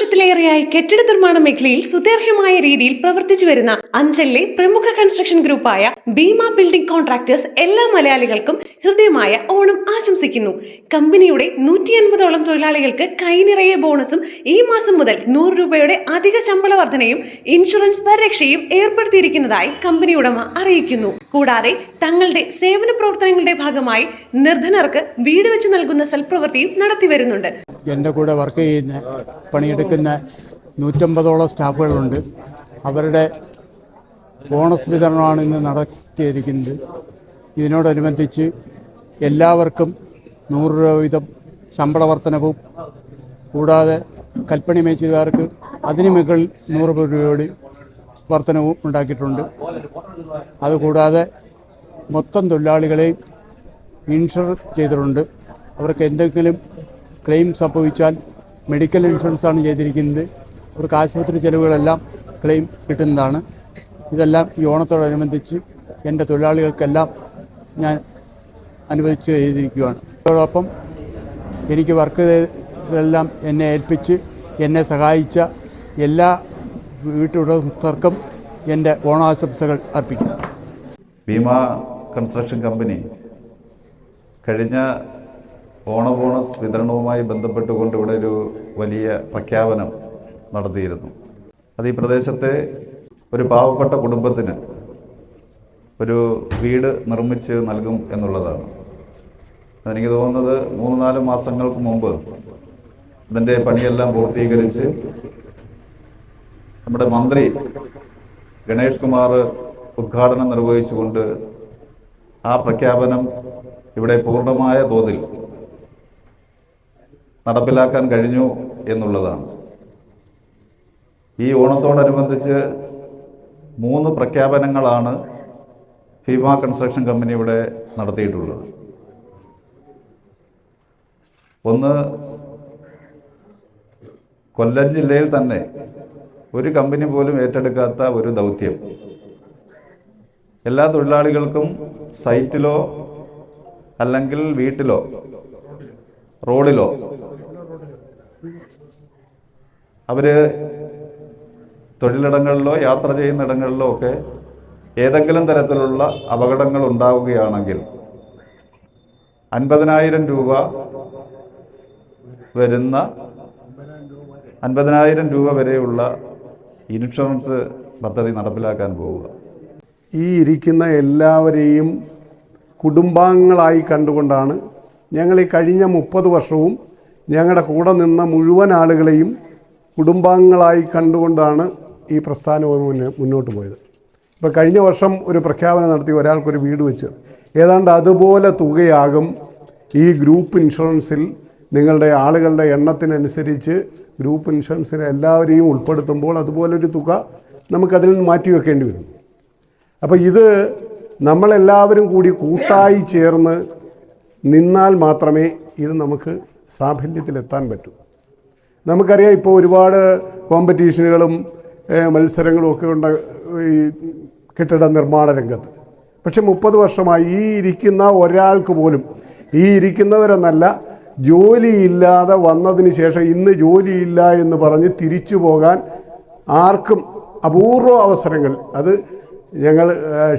വർഷത്തിലേറെയായി കെട്ടിട നിർമ്മാണ മേഖലയിൽ സുതാര്യമായ രീതിയിൽ പ്രവർത്തിച്ചു വരുന്ന അഞ്ചലിലെ പ്രമുഖ കൺസ്ട്രക്ഷൻ ഗ്രൂപ്പായ ഭീമ ബിൽഡിംഗ് കോൺട്രാക്ടേഴ്സ് എല്ലാ മലയാളികൾക്കും ഹൃദ്യമായ ഓണം ആശംസിക്കുന്നു. കമ്പനിയുടെ നൂറ്റി അൻപതോളം തൊഴിലാളികൾക്ക് കൈനിറയെ ബോണസും ഈ മാസം മുതൽ നൂറ് രൂപയുടെ അധിക ശമ്പള വർധനയും ഇൻഷുറൻസ് പരിരക്ഷയും ഏർപ്പെടുത്തിയിരിക്കുന്നതായി കമ്പനി ഉടമ അറിയിക്കുന്നു. കൂടാതെ തങ്ങളുടെ സേവന പ്രവർത്തനങ്ങളുടെ ഭാഗമായി നിർധനർക്ക് വീട് വെച്ച് നൽകുന്ന സൽപ്രവൃത്തിയും നടത്തിവരുന്നുണ്ട് എന്റെ കൂടെ വർക്ക് ചെയ്യുന്ന പണിയെടുക്കുന്ന നൂറ്റമ്പതോളം സ്റ്റാഫുകളുണ്ട്. അവരുടെ ബോണസ് വിതരണമാണ് ഇന്ന് നടത്തിയിരിക്കുന്നത്. ഇതിനോടനുബന്ധിച്ച് എല്ലാവർക്കും നൂറ് രൂപ വീതം ശമ്പള വർധനവും കൂടാതെ കൽപ്പണി മേച്ചിലുകാർക്ക് അതിന് മുകളിൽ നൂറ് രൂപയോട് വർധനവും ഉണ്ടാക്കിയിട്ടുണ്ട്. അതുകൂടാതെ മൊത്തം തൊഴിലാളികളെയും ഇൻഷുർ ചെയ്തിട്ടുണ്ട്. അവർക്ക് എന്തെങ്കിലും ക്ലെയിം സംഭവിച്ചാൽ മെഡിക്കൽ ഇൻഷുറൻസാണ് ചെയ്തിരിക്കുന്നത്. അവർക്ക് ആശുപത്രി ചെലവുകളെല്ലാം ക്ലെയിം കിട്ടുന്നതാണ്. ഇതെല്ലാം ഈ ഓണത്തോടനുബന്ധിച്ച് എന്റെ തൊഴിലാളികൾക്കെല്ലാം ഞാൻ അനുവദിച്ച് ചെയ്തിരിക്കുകയാണ് അതോടൊപ്പം എനിക്ക് വർക്ക് വർക്കുകളെല്ലാം എന്നെ ഏൽപ്പിച്ച് എന്നെ സഹായിച്ച എല്ലാ വീട്ടുടമസ്ഥർക്കും എന്റെ ഓണാശംസകൾ അർപ്പിക്കും ഭീമ കൺസ്ട്രക്ഷൻ കമ്പനി കഴിഞ്ഞ ഓണ ബോണസ് വിതരണവുമായി ബന്ധപ്പെട്ടുകൊണ്ട് ഇവിടെ ഒരു വലിയ പ്രഖ്യാപനം നടത്തിയിരുന്നു. അത് ഈ പ്രദേശത്തെ ഒരു പാവപ്പെട്ട കുടുംബത്തിന് ഒരു വീട് നിർമ്മിച്ച് നൽകും എന്നുള്ളതാണ്. അതെനിക്ക് തോന്നുന്നത് മൂന്ന് നാല് മാസങ്ങൾക്ക് മുമ്പ് ഇതിന്റെ പണിയെല്ലാം പൂർത്തീകരിച്ച് നമ്മുടെ മന്ത്രി ഗണേഷ് കുമാർ ഉദ്ഘാടനം നിർവഹിച്ചുകൊണ്ട് ആ പ്രഖ്യാപനം ഇവിടെ പൂർണമായ തോതിൽ നടപ്പിലാക്കാൻ കഴിഞ്ഞു എന്നുള്ളതാണ്. ഈ ഓണത്തോടനുബന്ധിച്ച് മൂന്ന് പ്രഖ്യാപനങ്ങളാണ് ഭീമ കൺസ്ട്രക്ഷൻ കമ്പനി ഇവിടെ നടത്തിയിട്ടുള്ളത്. ഒന്ന് കൊല്ലം ജില്ലയിൽ തന്നെ ഒരു കമ്പനി പോലും ഏറ്റെടുക്കാത്ത ഒരു ദൗത്യം. എല്ലാ തൊഴിലാളികൾക്കും സൈറ്റിലോ അല്ലെങ്കിൽ വീട്ടിലോ റോഡിലോ അവർ തൊഴിലിടങ്ങളിലോ യാത്ര ചെയ്യുന്ന ഇടങ്ങളിലോ ഒക്കെ ഏതെങ്കിലും തരത്തിലുള്ള അപകടങ്ങൾ ഉണ്ടാവുകയാണെങ്കിൽ അൻപതിനായിരം രൂപ വരുന്ന അൻപതിനായിരം രൂപ വരെയുള്ള ഇൻഷുറൻസ് പദ്ധതി നടപ്പിലാക്കാൻ പോവുക. ഈ ഇരിക്കുന്ന എല്ലാവരെയും കുടുംബാംഗങ്ങളായി കണ്ടുകൊണ്ടാണ് ഞങ്ങൾ ഈ കഴിഞ്ഞ മുപ്പത് വർഷവും ഞങ്ങളുടെ കൂടെ നിന്ന മുഴുവൻ ആളുകളെയും കുടുംബാംഗങ്ങളായി കണ്ടുകൊണ്ടാണ് ഈ പ്രസ്ഥാനവും മുന്നേ മുന്നോട്ട് പോയത്. ഇപ്പോൾ കഴിഞ്ഞ വർഷം ഒരു പ്രഖ്യാപനം നടത്തി ഒരാൾക്കൊരു വീട് വെച്ച്. ഏതാണ്ട് അതുപോലെ തുകയാകും ഈ ഗ്രൂപ്പ് ഇൻഷുറൻസിൽ നിങ്ങളുടെ ആളുകളുടെ എണ്ണത്തിനനുസരിച്ച് ഗ്രൂപ്പ് ഇൻഷുറൻസിനെ എല്ലാവരെയും ഉൾപ്പെടുത്തുമ്പോൾ അതുപോലൊരു തുക നമുക്കതിൽ നിന്ന് മാറ്റി വെക്കേണ്ടി വരും. അപ്പോൾ ഇത് നമ്മളെല്ലാവരും കൂടി കൂട്ടായി ചേർന്ന് നിന്നാൽ മാത്രമേ ഇത് നമുക്ക് സാഫല്യത്തിലെത്താൻ പറ്റൂ. നമുക്കറിയാം ഇപ്പോൾ ഒരുപാട് കോമ്പറ്റീഷനുകളും ഏഹ്, മത്സരങ്ങളും ഒക്കെ ഉണ്ട് ഈ കെട്ടിട നിർമ്മാണ രംഗത്ത്. പക്ഷെ മുപ്പത് വർഷമായി ഈ ഇരിക്കുന്ന ഒരാൾക്ക് പോലും ഈ ഇരിക്കുന്നവരെന്നല്ല ജോലിയില്ലാതെ വന്നതിന് ശേഷം ഇന്ന് ജോലിയില്ല എന്ന് പറഞ്ഞ് തിരിച്ചു പോകാൻ ആർക്കും അപൂർവ അവസരങ്ങൾ. അത് ഞങ്ങൾ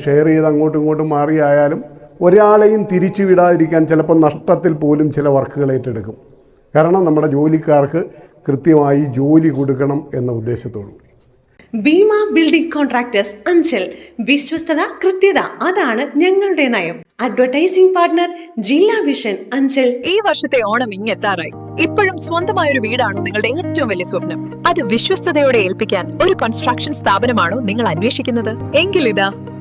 ഷെയർ ചെയ്ത് അങ്ങോട്ടും ഇങ്ങോട്ടും മാറിയായാലും ഒരാളെയും തിരിച്ചു വിടാതിരിക്കാൻ ചിലപ്പോൾ നഷ്ടത്തിൽ പോലും ചില വർക്കുകൾ ഏറ്റെടുക്കും. കാരണം നമ്മുടെ ജോലിക്കാർക്ക് കൃത്യമായി ജോലി കൊടുക്കണം എന്ന ഉദ്ദേശത്തോടു കൂടി ഭീമ ബിൽഡിംഗ് കോൺട്രാക്ടേഴ്സ് അഞ്ചൽ. വിശ്വസ്തത കൃത്യത അതാണ് ഞങ്ങളുടെ നയം. അഡ്വർടൈസിംഗ് പാർട്ണർ ജില്ലാ വിഷൻ അഞ്ചൽ. ഈ വർഷത്തെ ഓണം ഇങ്ങെത്താറായി. ഇപ്പോഴും സ്വന്തമായ ഒരു വീടാണോ നിങ്ങളുടെ ഏറ്റവും വലിയ സ്വപ്നം? അത് വിശ്വസ്തയോടെ ഏൽപ്പിക്കാൻ ഒരു കൺസ്ട്രക്ഷൻ സ്ഥാപനമാണോ നിങ്ങൾ അന്വേഷിക്കുന്നത്? എങ്കിലിതാ